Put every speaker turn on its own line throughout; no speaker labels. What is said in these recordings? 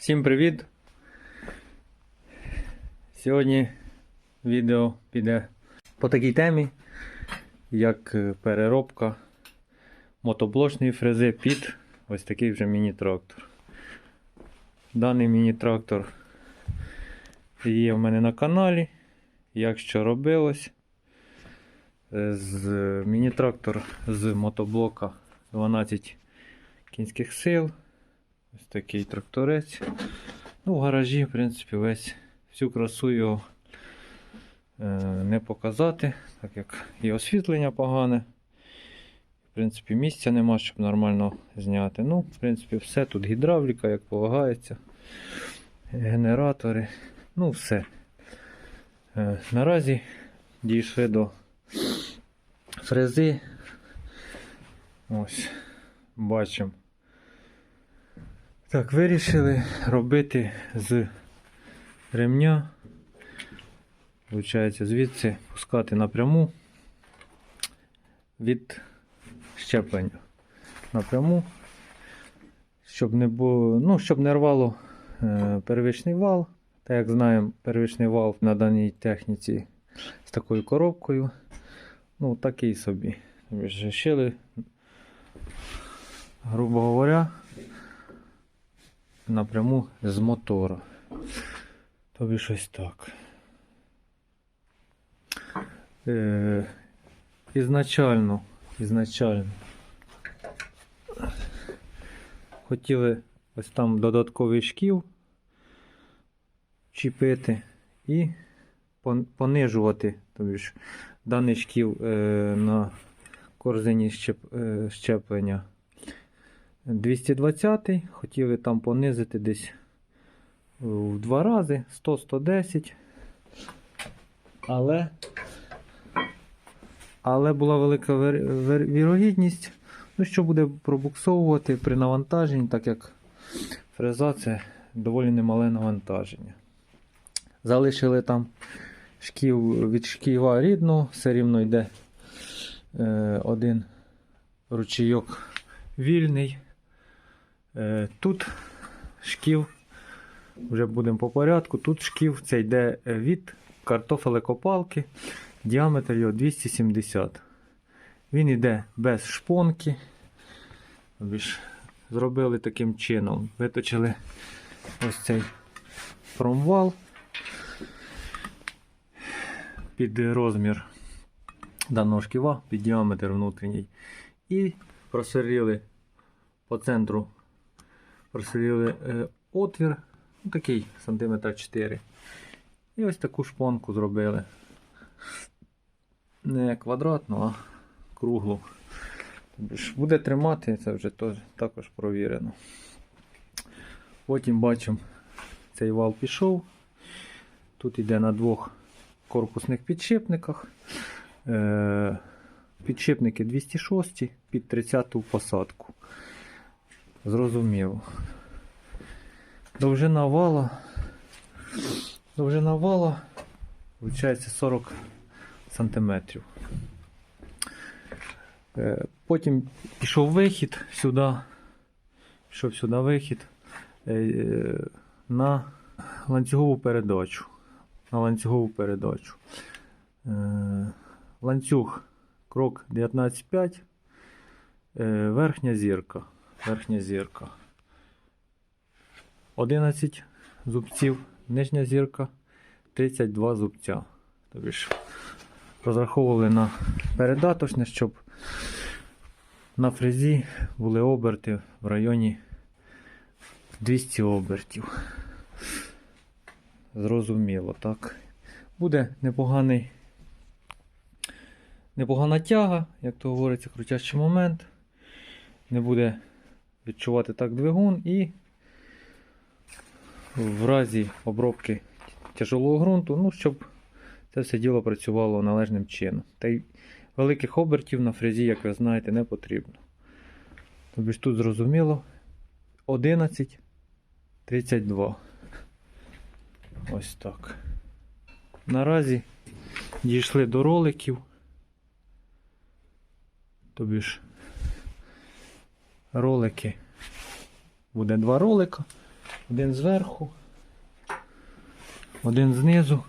Всім привіт! Сьогодні відео піде по такій темі, як е, переробка мотоблочної фрези під ось такий вже міні-трактор. Даний міні-трактор є в мене на каналі. Як що робилось. Е, З міні-трактор з мотоблока 12 кінських сил. Ось такий тракторець. Ну, в гаражі, в принципі, весь всю красу його е, не показати, так як і освітлення погане. В принципі, місця нема, щоб нормально зняти. Ну, в принципі, все. Тут гідравліка, як полагається. Генератори. Ну, все. Е, наразі дійшли до фрези. Ось, бачимо. Так, вирішили робити з ремня. Получається, звідси пускати напряму від щеплення. Напряму, щоб не було, ну, щоб не рвало е, первичний вал. Так як знаємо, первичний вал на даній техніці з такою коробкою. Ну, такий собі. Шили, грубо говоря, напряму з мотора. Тобі щось так. Е, ізначально, ізначально хотіли ось там додатковий шків чіпити і понижувати тобі ж, даний шків е, на корзині щеп, е, щеплення 220 хотіли там понизити десь в два рази 100-110. Але але була велика вірогідність, ну, що буде пробуксовувати при навантаженні, так як фреза це доволі немале навантаження. Залишили там шків від шківа рідного, все рівно йде е, один ручійок вільний. Е, Тут шків, вже будемо по порядку. Тут шків це йде від картофелекопалки, діаметр його 270. Він йде без шпонки. Зробили таким чином. Виточили ось цей промвал під розмір даного шківа, під діаметр внутрішній. І просверлили по центру просверлили е, отвір, ну, такий сантиметр 4. І ось таку шпонку зробили. Не квадратну, а круглу. Тобто Буде тримати, це вже також провірено. Потім бачимо, цей вал пішов. Тут йде на двох корпусних підшипниках. Е, Підшипники 206 під 30 посадку. Зрозуміло. Довжина вала. Довжина вала виходить 40 сантиметрів. Е, Потім пішов вихід сюди. Пішов сюди вихід е, на ланцюгову передачу. На ланцюгову передачу. Е, Ланцюг крок 19,5. Е, Верхня зірка. Верхня зірка. 11 зубців, нижня зірка 32 зубця. Тобі ж розраховували на передаточне, щоб на фрезі були оберти в районі 200 обертів. Зрозуміло, так. Буде непоганий, непогана тяга, як то говориться, крутящий момент. Не буде відчувати так двигун і в разі обробки тяжелого ґрунту, ну, щоб це все діло працювало належним чином. Та й великих обертів на фрезі, як ви знаєте, не потрібно. Тобто тут зрозуміло 11, 32. Ось так. Наразі дійшли до роликів. Тобі ж ролики. Буде два ролика. Один зверху, один знизу,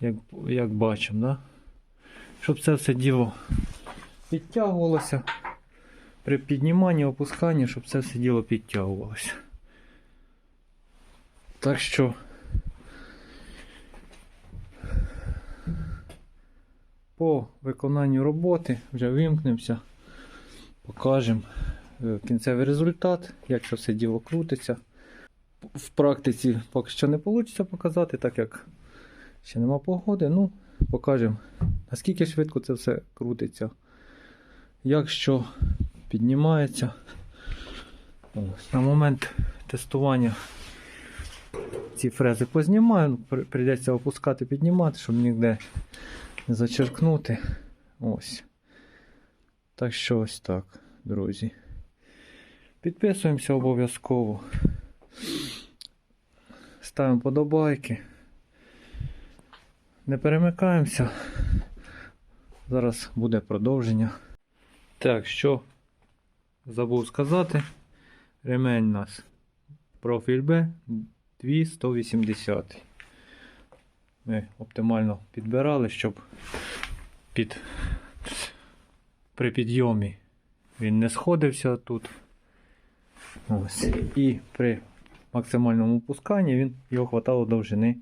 як, як бачимо, да? щоб це все діло підтягувалося. При підніманні, опусканні, щоб це все діло підтягувалося. Так що по виконанню роботи вже вимкнемося, покажемо е, кінцевий результат, як це все діло крутиться. В практиці поки що не вийде показати, так як ще нема погоди. Ну, покажемо, наскільки швидко це все крутиться, як що піднімається. На момент тестування ці фрези познімаю, ну, прийдеться опускати, піднімати, щоб ніде не зачеркнути. Ось. Так що ось так, друзі. Підписуємося обов'язково. Ставимо подобайки. Не перемикаємося. Зараз буде продовження. Так, що забув сказати. Ремень у нас профіль Б 2180. Ми оптимально підбирали, щоб під, при підйомі він не сходився тут. Ось. І при максимальному опусканні він його хватало довжини.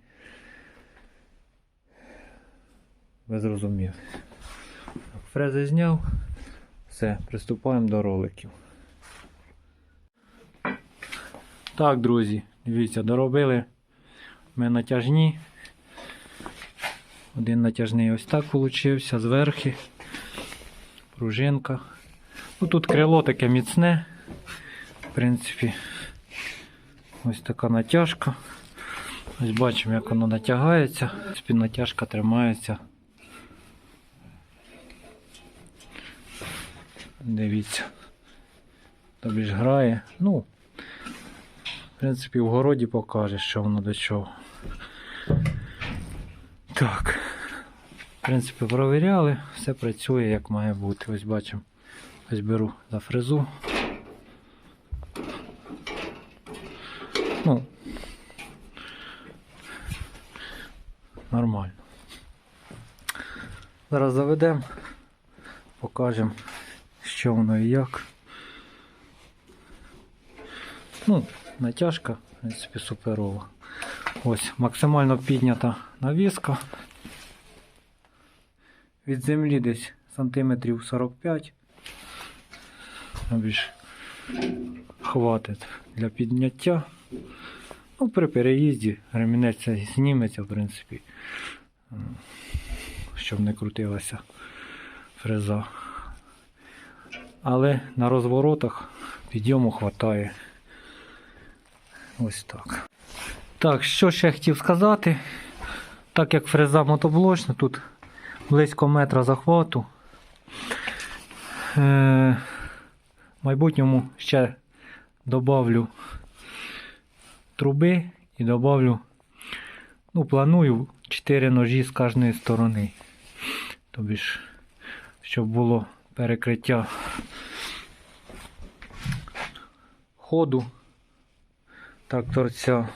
Ви зрозуміли. Фрези зняв. Все, приступаємо до роликів. Так, друзі, дивіться, доробили ми натяжні. Один натяжний ось так получився, зверхи. Пружинка. Ну, тут крило таке міцне. В принципі, ось така натяжка. Ось бачимо, як воно натягається. Натяжка тримається. Дивіться. Тобі ж грає. Ну, в принципі, в городі покаже, що воно до чого. Так. В принципі, провіряли, все працює як має бути. Ось бачимо. Ось беру за фрезу. Ну, нормально. Зараз заведемо, покажемо, що воно і як. Ну, натяжка, в принципі, суперова. Ось максимально піднята навіска. Від землі десь сантиметрів 45. Більш хватить для підняття. Ну, при переїзді ремінець зніметься, в принципі, щоб не крутилася фреза. Але на розворотах підйому хватає. Ось так. Так, що ще хотів сказати. Так як фреза мотоблочна, тут близько метра захвату. Е, в майбутньому ще добавлю труби і добавлю, ну, планую 4 ножі з кожної сторони. Тобі ж, щоб було перекриття ходу так торця.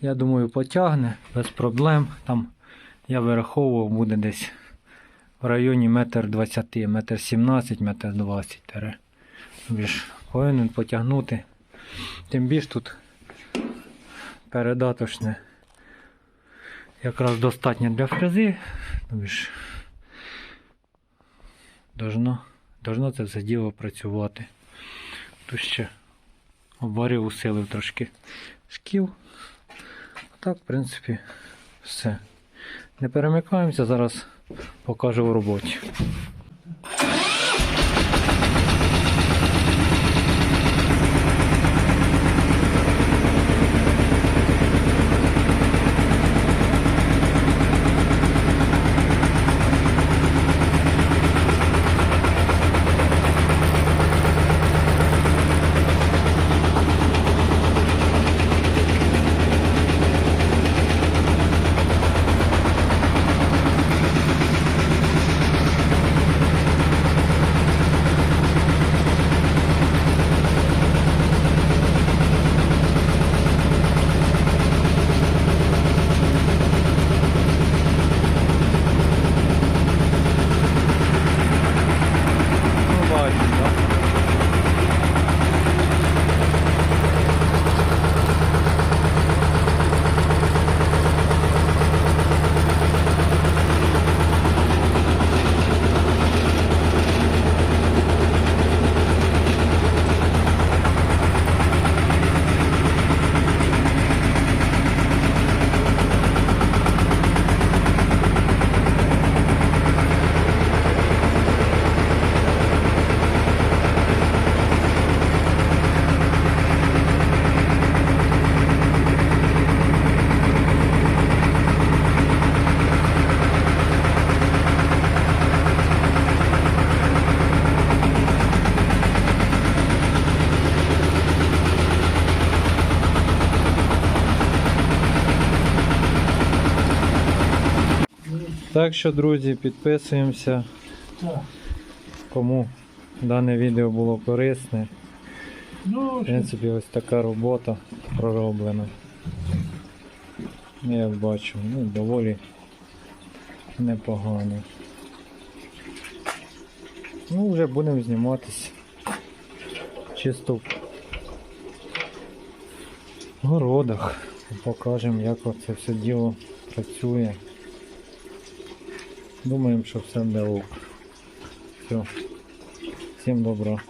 Я думаю, потягне без проблем. Там я вираховував, буде десь в районі метр 20, метр 17, метр 20. тере. Повинен потягнути. Тим більш тут передаточне якраз достатньо для фрези. Тобі ж должно, должно це все діло працювати. Тут ще обварив, усилив трошки шкіл. Так, в принципі, все. Не перемикаємося, зараз покажу в роботі. Так що, друзі, підписуємося. Кому дане відео було корисне.
Ну,
В принципі, ось така робота пророблена. Як бачу, ну, доволі непогано. Ну, вже будемо зніматися. Чисто в городах. Покажемо, як це все діло працює. Думаємо, що все буде ок. Все. Всім добра.